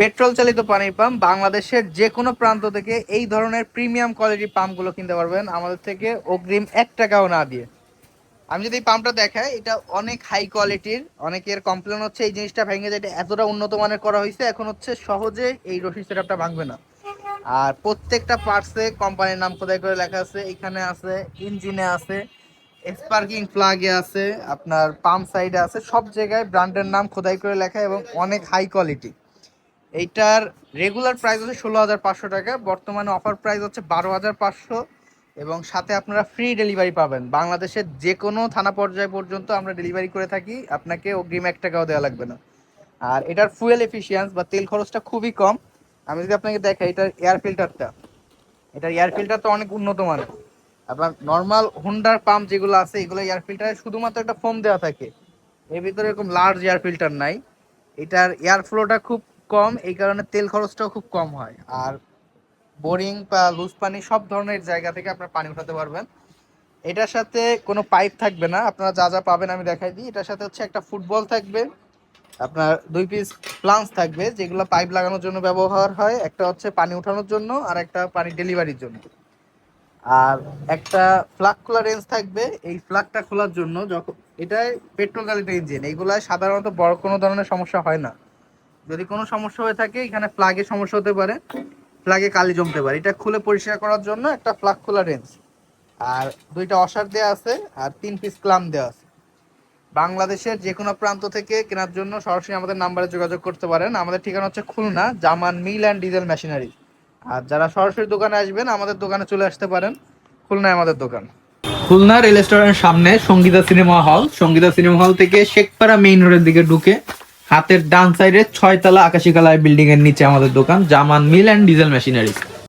Petrol চালিত পানির pump বাংলাদেশের যে কোনো প্রান্ত থেকে এই ধরনের প্রিমিয়াম কোয়ালিটির পাম্পগুলো কিনতে পারবেন আমাদের থেকে অগ্রিম এক টাকাও না দিয়ে। আমি যদি এই পাম্পটা দেখাই, এটা অনেক হাই কোয়ালিটির অনেকের কমপ্লেন হচ্ছে এই জিনিসটা ভেঙে যায়, এটা এতটা উন্নত মানের করা হয়েছে, এখন হচ্ছে সহজে এই রশি সেটআপটা ভাঙবে না। আর প্রত্যেকটা পার্টসে কোম্পানির নাম খোদাই করে লেখা আছে, এখানে আছে ইঞ্জিনে আছে স্পার্কিং প্লাগে আছে, আপনার পাম্প সাইডে আছে, সব জায়গায় ব্র্যান্ডের নাম খোদাই করে লেখা এবং অনেক হাই কোয়ালিটি এইটার রেগুলার প্রাইস হচ্ছে ষোলো হাজার পাঁচশো টাকা। বর্তমানে অফার প্রাইস হচ্ছে বারো হাজার পাঁচশো এবং সাথে আপনারা ফ্রি ডেলিভারি পাবেন। বাংলাদেশের যে কোনো থানা পর্যায় পর্যন্ত আমরা ডেলিভারি করে থাকি। আপনাকে অগ্রিম এক টাকাও দেওয়া লাগবে না। আর এটার ফুয়েল এফিসিয়েন্স বা তেল খরচটা খুবই কম। আমি যদি আপনাকে দেখাই, এটার এয়ার ফিল্টারটা এটার এয়ার ফিল্টার তো অনেক উন্নত মানের। আপনার নর্মাল হুন্ডার পাম্প যেগুলো আছে, এগুলো এয়ার ফিল্টারে শুধুমাত্র একটা ফোম দেওয়া থাকে। এর ভিতরে এরকম লার্জ এয়ার ফিল্টার নাই। এটার এয়ার ফ্লোটা খুব কম, এই কারণে তেল খরচটাও খুব কম হয়। আর বোরিং বা লুজ পানি সব ধরনের জায়গা থেকে আপনার পানি উঠাতে পারবেন। এটার সাথে কোনো পাইপ থাকবে না, আপনারা যা যা পাবেন আমি দেখাই দিই। এটার সাথে হচ্ছে একটা ফুটবল থাকবে, আপনার দুই পিস প্লান্স থাকবে, যেগুলো পাইপ লাগানোর জন্য ব্যবহার হয়। একটা হচ্ছে পানি উঠানোর জন্য আর একটা পানি ডেলিভারির জন্য। আর একটা ফ্লাগ খোলা রেঞ্জ থাকবে। এই ফ্লাগটা খোলার জন্য যখন, এটাই পেট্রোল চালিত ইঞ্জিন এইগুলায় সাধারণত বড় কোনো ধরনের সমস্যা হয় না। যদি কোনো সমস্যা হয়ে থাকে, এখানে ফ্লাগে সমস্যা হতে পারে। ফ্লাগে কালি জমতে পারে। এটা খুলে পরিষ্কার করার জন্য একটা ফ্লাগ খোলা রেঞ্জ। আর দুইটা অসার দেওয়া আছে আর তিন পিস ক্লাম দেওয়া আছে। বাংলাদেশের যে কোনো প্রান্ত থেকে কেনার জন্য সরাসরি আমাদের নাম্বারে যোগাযোগ করতে পারেন। আমাদের ঠিকানা হচ্ছে Khulna, Zaman mill and diesel machinery আর যারা সরাসরি দোকানে আসবেন, আমাদের দোকানে চলে আসতে পারেন। খুলনায় আমাদের দোকান। খুলনা রেল স্টেশনের সামনে Sangeeta cinema hall Sangeeta cinema hall থেকে শেখপাড়া মেইন রোডের দিকে ঢুকে হাতের ডান সাইডে ছয়তলা আকাশি কালার বিল্ডিং এর নিচে আমাদের দোকান, Zaman, mill and diesel machinery